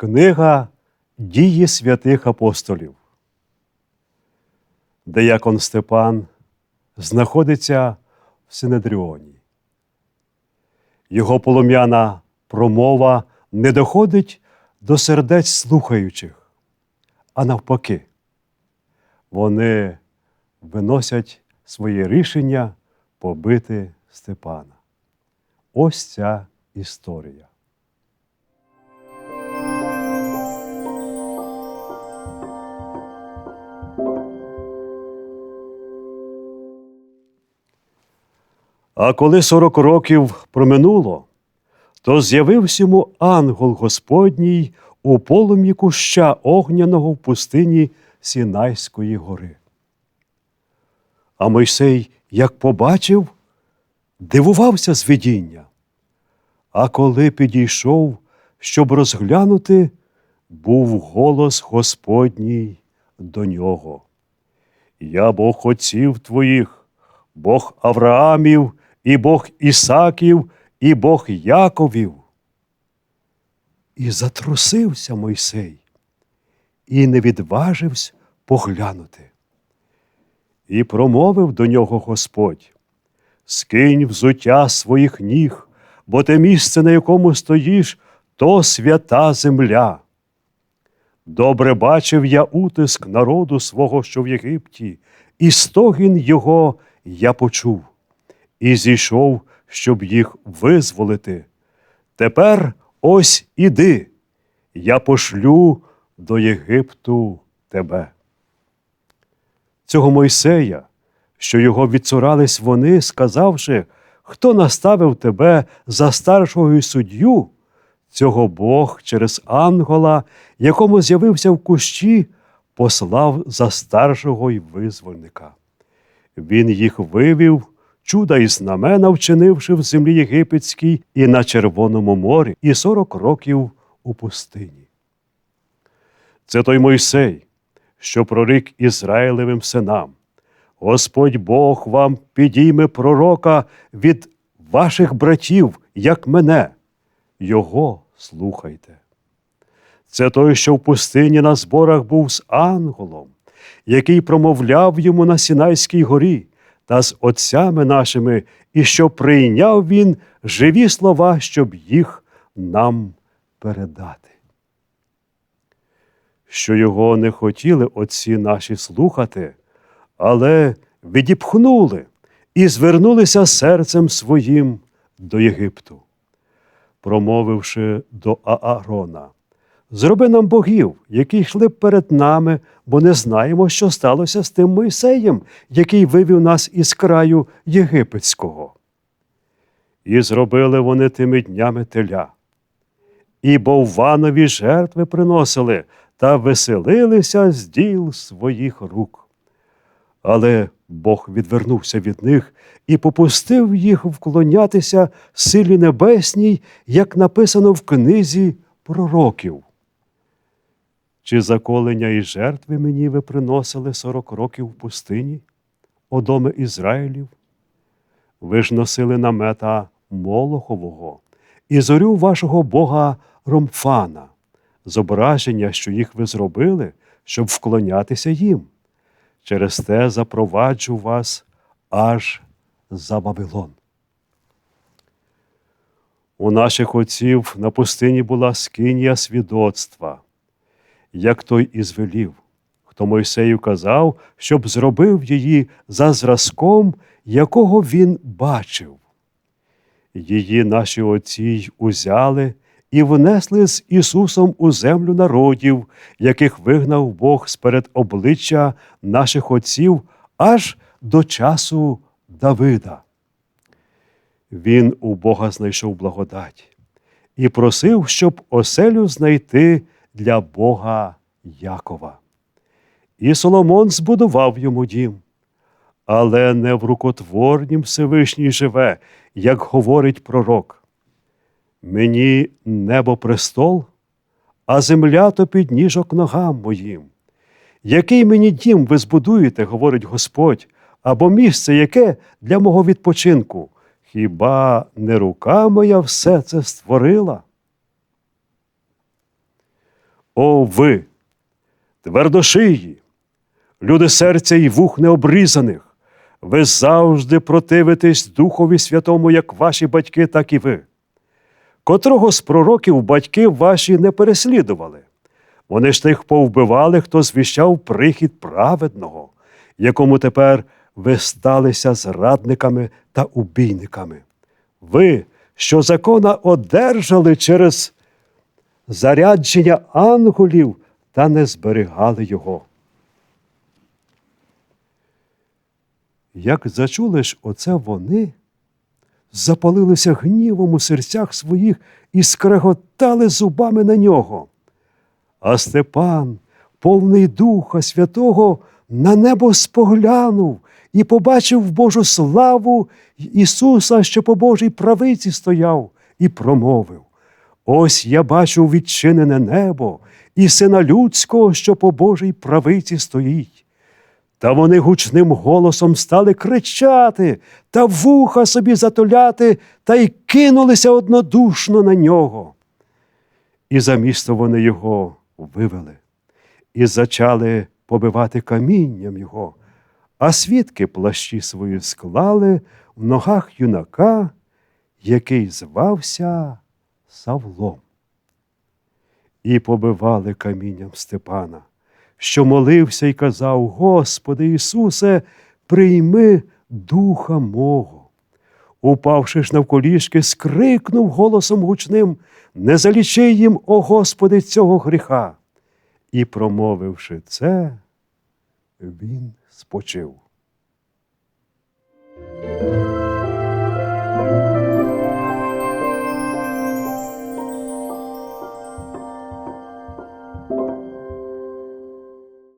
Книга Дії святих апостолів. Деякон Степан знаходиться в Синедріоні. Його полум'яна промова не доходить до сердець слухаючих, а навпаки, вони виносять своє рішення побити Степана. Ось ця історія. А коли сорок років проминуло, то з'явився йому ангел Господній у полум'ї куща огняного в пустині Сінайської гори. А Мойсей, як побачив, дивувався з видіння. А коли підійшов, щоб розглянути, був голос Господній до нього. Я Бог отців твоїх, Бог Авраамів, і Бог Ісаків, і Бог Яковів. І затрусився Мойсей, і не відважився поглянути. І промовив до нього Господь: Скинь взуття своїх ніг, бо те місце, на якому стоїш, то свята земля. Добре бачив я утиск народу свого, що в Єгипті, і стогін його я почув, і зійшов, щоб їх визволити. Тепер ось іди, я пошлю до Єгипту тебе. Цього Мойсея, що його відцурались вони, сказавши, хто наставив тебе за старшого і суддю, цього Бог через ангела, якому з'явився в кущі, послав за старшого й визвольника. Він їх вивів, чуда і знамена вчинивши в землі єгипетській і на Червоному морі, і сорок років у пустині. Це той Мойсей, що прорік Ізраїлевим синам. Господь Бог вам підійме пророка від ваших братів, як мене. Його слухайте. Це той, що в пустині на зборах був з ангелом, який промовляв йому на Сінайській горі та з отцями нашими, і що прийняв він живі слова, щоб їх нам передати. Що його не хотіли отці наші слухати, але відіпхнули і звернулися серцем своїм до Єгипту промовивши до Аарона. Зроби нам богів, які йшли перед нами, бо не знаємо, що сталося з тим Мойсеєм, який вивів нас із краю єгипетського. І зробили вони тими днями теля. І бовванові жертви приносили та веселилися з діл своїх рук. Але Бог відвернувся від них і попустив їх вклонятися силі небесній, як написано в книзі пророків. Чи заколення і жертви мені ви приносили сорок років в пустині, о доме Ізраїлів? Ви ж носили намета Молохового і зорю вашого Бога Ромфана, зображення, що їх ви зробили, щоб вклонятися їм. Через те запроваджу вас аж за Вавилон. У наших отців на пустині була скинія свідоцтва, як той і звелів, хто Мойсею казав, щоб зробив її за зразком, якого він бачив. Її наші отці й узяли і внесли з Ісусом у землю народів, яких вигнав Бог сперед обличчя наших отців аж до часу Давида. Він у Бога знайшов благодать і просив, щоб оселю знайти для Бога Якова. І Соломон збудував йому дім, але не в рукотворнім Всевишній живе, як говорить пророк. Мені небо престол, а земля то підніжок ногам моїм. Який мені дім ви збудуєте, говорить Господь, або місце яке для мого відпочинку? Хіба не рука моя все це створила? О, ви, твердошиї, люди серця і вух необрізаних, ви завжди противитесь Духові Святому, як ваші батьки, так і ви. Котрого з пророків батьки ваші не переслідували. Вони ж тих повбивали, хто звіщав прихід праведного, якому тепер ви сталися зрадниками та убійниками. Ви, що закона одержали через зарядження ангелів та не зберігали його. Як зачули ж оце вони, запалилися гнівом у серцях своїх і скреготали зубами на нього. А Степан, повний Духа Святого, на небо споглянув і побачив Божу славу Ісуса, що по Божій правиці стояв, і промовив: Ось я бачу відчинене небо і сина людського, що по Божій правиці стоїть. Та вони гучним голосом стали кричати та вуха собі затуляти, та й кинулися однодушно на нього. І за місто вони його вивели, і зачали побивати камінням його, а свідки плащі свої склали в ногах юнака, який звався Савлом. І побивали камінням Степана, що молився і казав: Господи Ісусе, прийми духа мого. Упавши ж навколішки, скрикнув голосом гучним, не залічи їм, о Господи, цього гріха. І, промовивши це, він спочив.